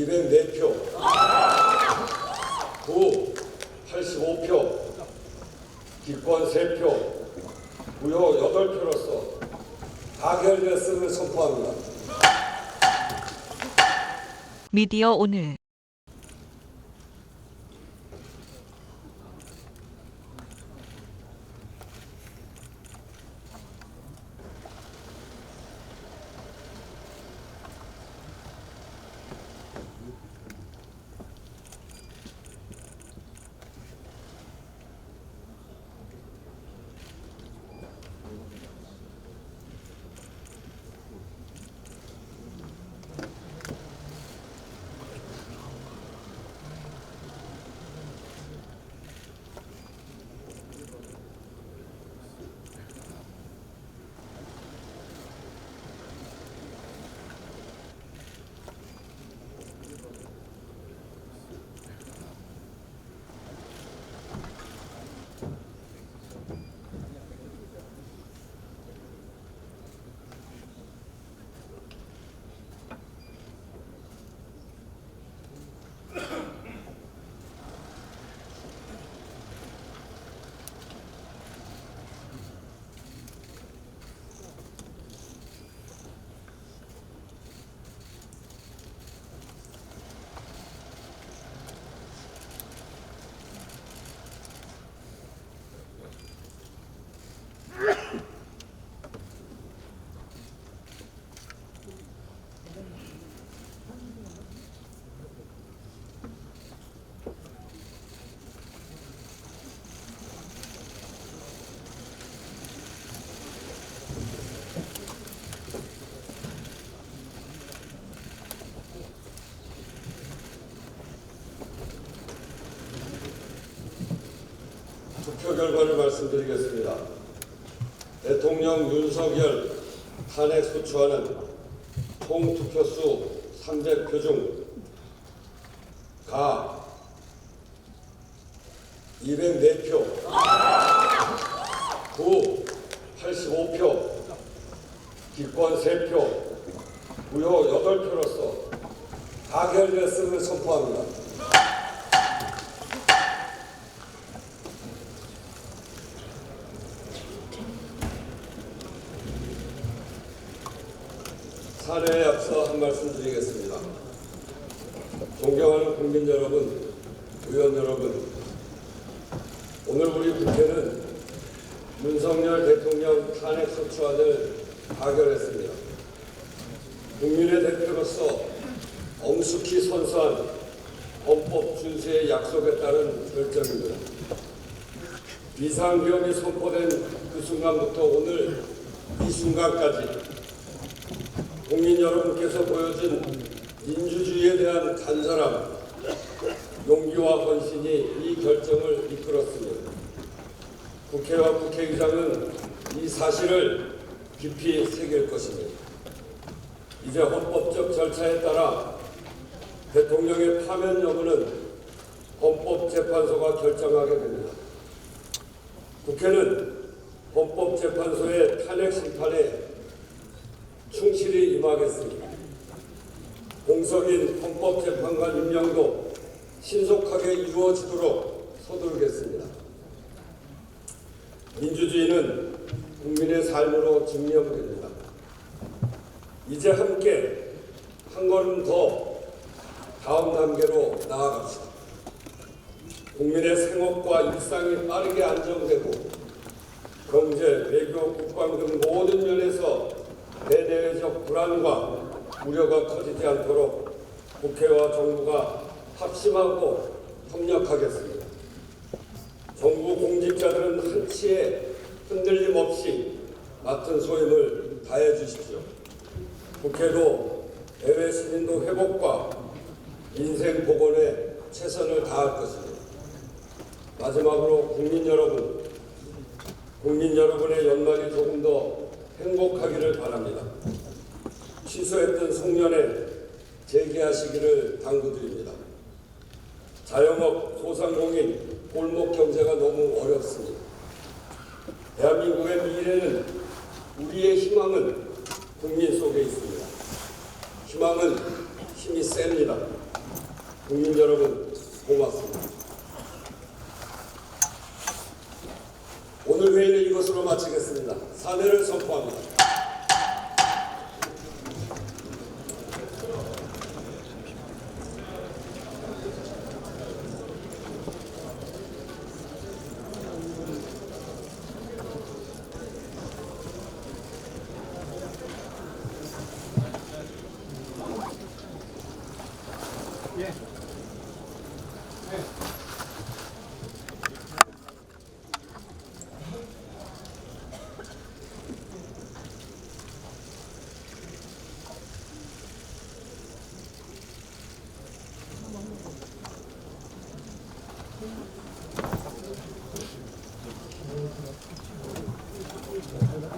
204표, 구 85표, 기권 3표, 무효 8표로서 가결됐음을 선포합니다. 미디어 오늘 투표 결과를 말씀드리겠습니다. 대통령 윤석열 탄핵 소추안은 총 투표수 300표 중 가 204표, 구 85표, 기권 3표, 무효 8표로서 가결됐음을 선포합니다. 사례에 앞서 한 말씀 드리겠습니다. 존경하는 국민 여러분, 의원 여러분, 오늘 우리 국회는 윤석열 대통령 탄핵 소추안을 가결했습니다. 국민의 대표로서 엄숙히 선서한 헌법 준수의 약속에 따른 결정입니다. 비상계엄이 선포된 그 순간부터 오늘 이 순간까지 국민 여러분께서 보여준 민주주의에 대한 간절함, 용기와 헌신이 이 결정을 이끌었습니다. 국회와 국회의장은 이 사실을 깊이 새길 것입니다. 이제 헌법적 절차에 따라 대통령의 파면 여부는 헌법재판소가 결정하게 됩니다. 국회는 헌법재판소의 탄핵 심판에 충실히 임하겠습니다. 공석인 헌법재판관 임명도 신속하게 이루어지도록 서두르겠습니다. 민주주의는 국민의 삶으로 증명됩니다. 이제 함께 한 걸음 더 다음 단계로 나아갑시다. 국민의 생업과 일상이 빠르게 안정되고 경제, 외교, 국방 등 모든 면에서 대내외적 불안과 우려가 커지지 않도록 국회와 정부가 합심하고 협력하겠습니다. 정부 공직자들은 한치의 흔들림 없이 맡은 소임을 다해 주십시오. 국회도 대외 시민도 회복과 인생 복원에 최선을 다할 것입니다. 마지막으로 국민 여러분, 국민 여러분의 연말이 조금 더 행복하기를 바랍니다. 취소했던 송년회 재개하시기를 당부드립니다. 자영업, 소상공인, 골목 경제가 너무 어렵습니다. 대한민국의 미래는 우리의 희망은 오늘 회의를 이것으로 마치겠습니다. 사내를 선포합니다. 예. 예.